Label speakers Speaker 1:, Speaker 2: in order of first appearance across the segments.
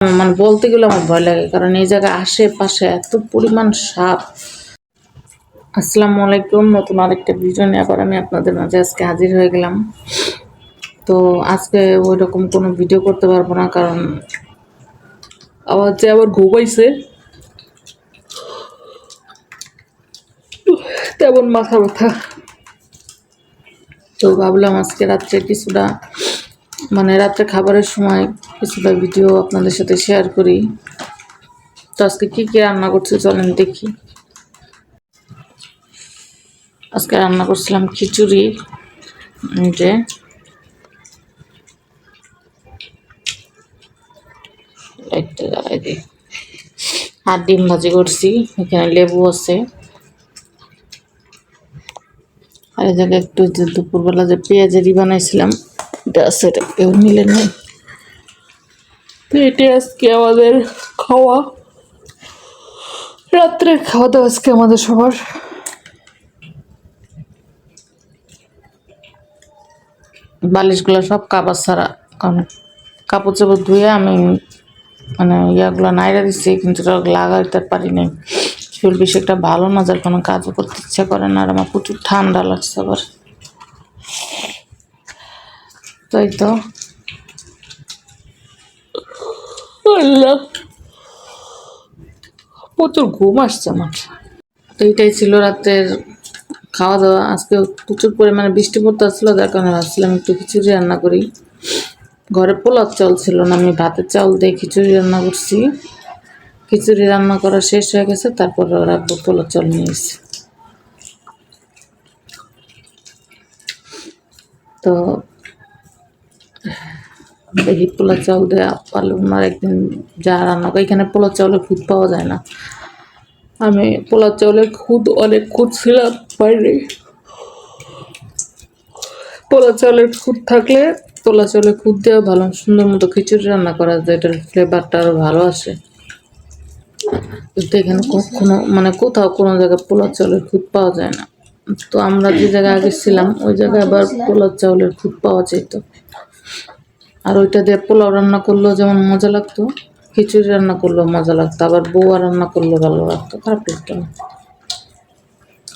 Speaker 1: মানে বলতে গেলে আমার ভয় লাগে, কারণ এই জায়গায় আশেপাশে এত পরিমাণ সাপ। আসসালামু আলাইকুম, নতুন আরেকটা ভিডিও নিয়ে আবার আমি আপনাদের মাঝে আজকে হাজির হয়ে গেলাম। তো আজকে ওই রকম কোনো ভিডিও করতে পারব না, কারণ আবার যে আবার ঘুমাইছে তেমন মাথা ব্যথা। তো ভাবলাম আজকে রাত্রে কিছুটা মানে রাত্রে খাবারের সময় কিছুটা ভিডিও আপনাদের সাথে শেয়ার করি। তো আজকে কী কী রান্না করছি চলেন দেখি। আজকে রান্না করছিলাম খিচুড়ি যে। আর ডিম ভাজি করছি, এখানে লেবু আছে। আর জায়গায় একটু দুপুরবেলা যে পেঁয়াজেরই বানাইছিলাম এটা কেউ নিলেন না তো এটা আজকে আমাদের খাওয়া। রাত্রের খাওয়া দাওয়া আজকে আমাদের সবার। বালিশগুলো সব কাপড় ছাড়া, কারণ কাপড় চাপড় ধুয়ে আমি মানে ইয়াগুলো নাইরা দিচ্ছি কিন্তু লাগাইতে পারি নাই। শরীর বেশি একটা ভালো না, যার কোনো কাজও করতে ইচ্ছা করে না, আর আমার প্রচুর ঠান্ডা লাগছে আবার। তাই তো। প্রচুর ঘুম আসছে আমার। তো এইটাই ছিল রাতের খাওয়া দাওয়া আজকে প্রচুর পরিমাণে বৃষ্টি পড়তে আসছিল যার কারণে ভাবছিলাম একটু খিচুড়ি রান্না করি। ঘরে পোলাও চাল ছিল না আমি ভাতের চাউল দিয়ে খিচুড়ি রান্না করছি। খিচুড়ি রান্না করা শেষ হয়ে গেছে তারপর রাখব পোলাও চাল নিয়ে এসেছি। তো দেখি পোলা চাউল দিয়ে পারলে ওনার একদিন যা রান্না করে। এখানে পোলা চাউলের খুদ পাওয়া যায় না। আমি পোলা চাউলের খুদ অনেক খুঁজছিলাম বাইরে। পোলা চাউলের খুদ থাকলে পোলা চাউলের খুদ দেওয়া ভালো, সুন্দর মতো খিচুড়ি রান্না করা যায়, এটার ফ্লেভারটা আরও ভালো আসে। এখানে কখনো মানে কোথাও কোনো জায়গায় পোলা চাউলের খুদ পাওয়া যায় না। তো আমরা যে জায়গায় আগে ছিলাম, ওই জায়গায় আবার পোলা চাউলের খুদ পাওয়া যেত। আর ওইটা দিয়ে পোলাও রান্না করলেও যেমন মজা লাগতো, খিচুড়ি রান্না করলেও মজা লাগতো, আবার বউয়া রান্না করলেও ভালো লাগতো, খারাপ লাগতো না।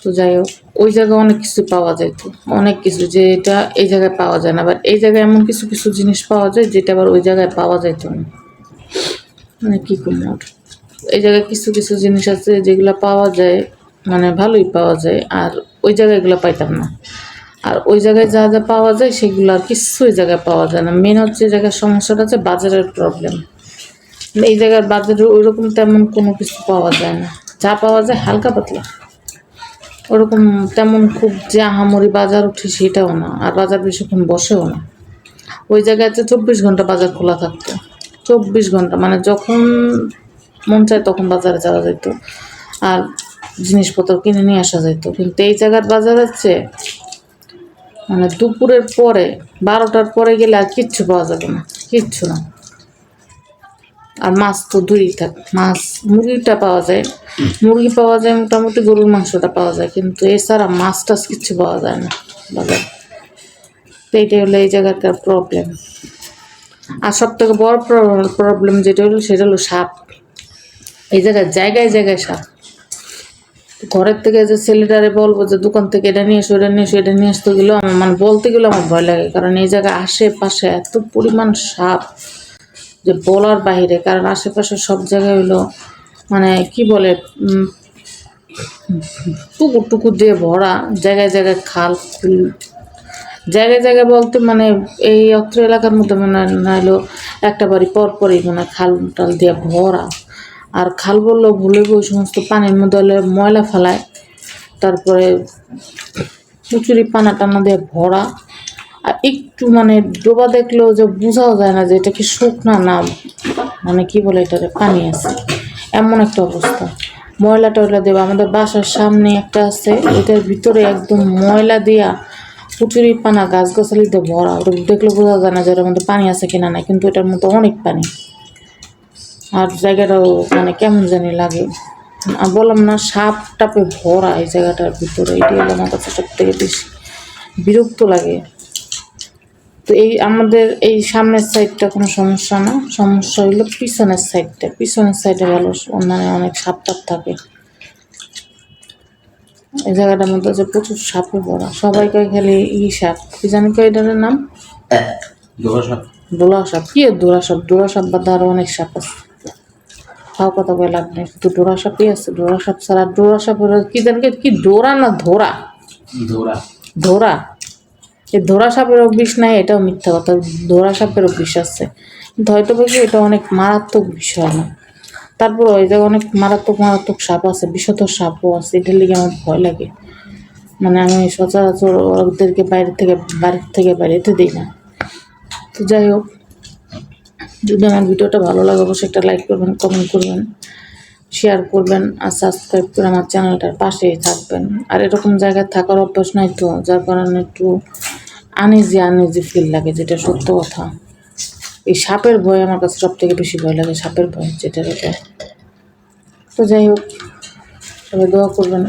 Speaker 1: তো যাই হোক, ওই জায়গায় অনেক কিছু পাওয়া যেত অনেক কিছু যে এটা এই জায়গায় পাওয়া যায় না বাট এই জায়গায় এমন কিছু কিছু জিনিস পাওয়া যায় যেটা আবার ওই জায়গায় পাওয়া যেত না। মানে কী কুমার এই জায়গায় কিছু কিছু জিনিস আছে যেগুলো পাওয়া যায় মানে ভালোই পাওয়া যায়, আর ওই জায়গায় এগুলো পাইতাম না। আর ওই জায়গায় যা যা পাওয়া যায়, সেগুলো আর কিছু ওই জায়গায় পাওয়া যায় না। মেন হচ্ছে এই জায়গায় সমস্যাটা হচ্ছে বাজারের প্রবলেম এই জায়গার বাজারে ওইরকম তেমন কোনো কিছু পাওয়া যায় না। যা পাওয়া যায় হালকা পাতলা। ওরকম তেমন খুব যে আহামরি বাজার উঠে সেটাও না, আর বাজার বেশিক্ষণ বসেও না। ওই জায়গাতে চব্বিশ ঘণ্টা বাজার খোলা থাকতো। চব্বিশ ঘণ্টা মানে যখন মন চায় তখন বাজারে যাওয়া যেত আর জিনিসপত্র কিনে নিয়ে আসা যেত কিন্তু এই জায়গার বাজার হচ্ছে মানে দুপুরের পরে, বারোটার পরে গেলে আর কিচ্ছু পাওয়া যাবে না, কিচ্ছু না। আর মাছ তো দুই থাক, মাছ, মুরগিটা পাওয়া যায়। মুরগি পাওয়া যায়, মোটামুটি গরুর মাংসটা পাওয়া যায়, কিন্তু এছাড়া মাছ টাছ কিচ্ছু পাওয়া যায় না বাজার। তো এইটাই হলো এই জায়গাটার প্রবলেম আর সব থেকে বড় প্রবলেম যেটা হলো, সেটা হলো সাপ। এই জায়গায় জায়গায় জায়গায় সাপ। ঘরের থেকে যে ছেলেটারে বলব যে দোকান থেকে এটা নিয়ে এসো, এটা নিয়ে এসো, এটা নিয়ে আসতে গেলেও আমার মানে বলতে গেলেও আমার ভয় লাগে। কারণ এই জায়গায় আশেপাশে এত পরিমাণ সাপ যে বলার বাইরে, কারণ আশেপাশে সব জায়গায় হলো মানে কি বলে টুকুর টুকুর দিয়ে ভরা, জায়গায় জায়গায় খাল খুল জায়গায় জায়গায় বলতে মানে এই অত্র এলাকার মধ্যে মানে না হলো একটা বাড়ি পর পরই মানে খাল টাল দিয়ে ভরা। আর খাল বললেও ভুলে ওই সমস্ত পানির মধ্যে ময়লা ফেলায়। তারপরে কুচুরি পানা টানা দিয়ে ভরা। আর একটু মানে ডোবা দেখলেও যে বোঝাও যায় না যে এটা কি শুকনা না মানে কি বলে এটারে পানি আছে। এমন একটা অবস্থা। ময়লা টয়লা দেবে আমাদের বাসার সামনে একটা আছে, এটার ভিতরে একদম ময়লা দিয়া কুচুরি পানা গাছ গাছালিতে ভরা। ওটা দেখলে বোঝা যায় না যে এটার মধ্যে পানি আছে কিনা নাই, কিন্তু এটার মধ্যে অনেক পানি। আর জায়গাটাও মানে কেমন জানি লাগে। আর বললাম না সাপ টাপে ভরা এই জায়গাটার ভিতরে। এটাই হলো আমার কাছে সব থেকে বেশি বিরক্ত লাগে। তো এই আমাদের এই সামনের সাইডটা কোনো সমস্যা না। সমস্যা হইল পিছনের সাইডটা পিছনের সাইডে ভালো মানে অনেক সাপ টাপ থাকে। এই জায়গাটার মধ্যে যে প্রচুর সাপে ভরা। সবাই কয় খালি ই সাপ। কি জানি কয় এটার নাম?
Speaker 2: দোষা
Speaker 1: ডোলা সাপ। কি ডোরা সাপ? ডোরা সাপ বাদে আরও অনেক সাপ আছে। খাও কথা বলে লাভ নেই। শুধু ডোরা সাপই আছে ডোরা সাপ ছাড়া ডোরা সাপের কি জানি কি ডোরা না ধোরা?
Speaker 2: দৌড়া
Speaker 1: ধরা? এই ধরা সাপেরও বিষ নাই এটাও মিথ্যা কথা। ধরা সাপেরও বিষ আছে। কিন্তু হয়তো বেশি এটা অনেক মারাত্মক বিষয় না। তারপর ওই জায়গায় অনেক মারাত্মক মারাত্মক সাপ আছে বিষত সাপও আছে এটার লিগে আমার ভয় লাগে। মানে আমি সচরাচর ওদেরকে বাইরে থেকে বাড়ির থেকে বাইরেতে দিই না। তো যাই হোক যদি আমার ভিডিওটা ভালো লাগে, অবশ্যই একটা লাইক করবেন কমেন্ট করবেন শেয়ার করবেন, আর সাবস্ক্রাইব করে আমার চ্যানেলটার পাশেই থাকবেন। আর এরকম জায়গায় থাকার অভ্যাস নাই তো, যার কারণে একটু আনইজি আনইজি ফিল লাগে, যেটা সত্য কথা। এই সাপের ভয় আমার কাছে সব থেকে বেশি ভয় লাগে, সাপের ভয় যেটা তো যাই হোক, সবাই দোয়া করবেন।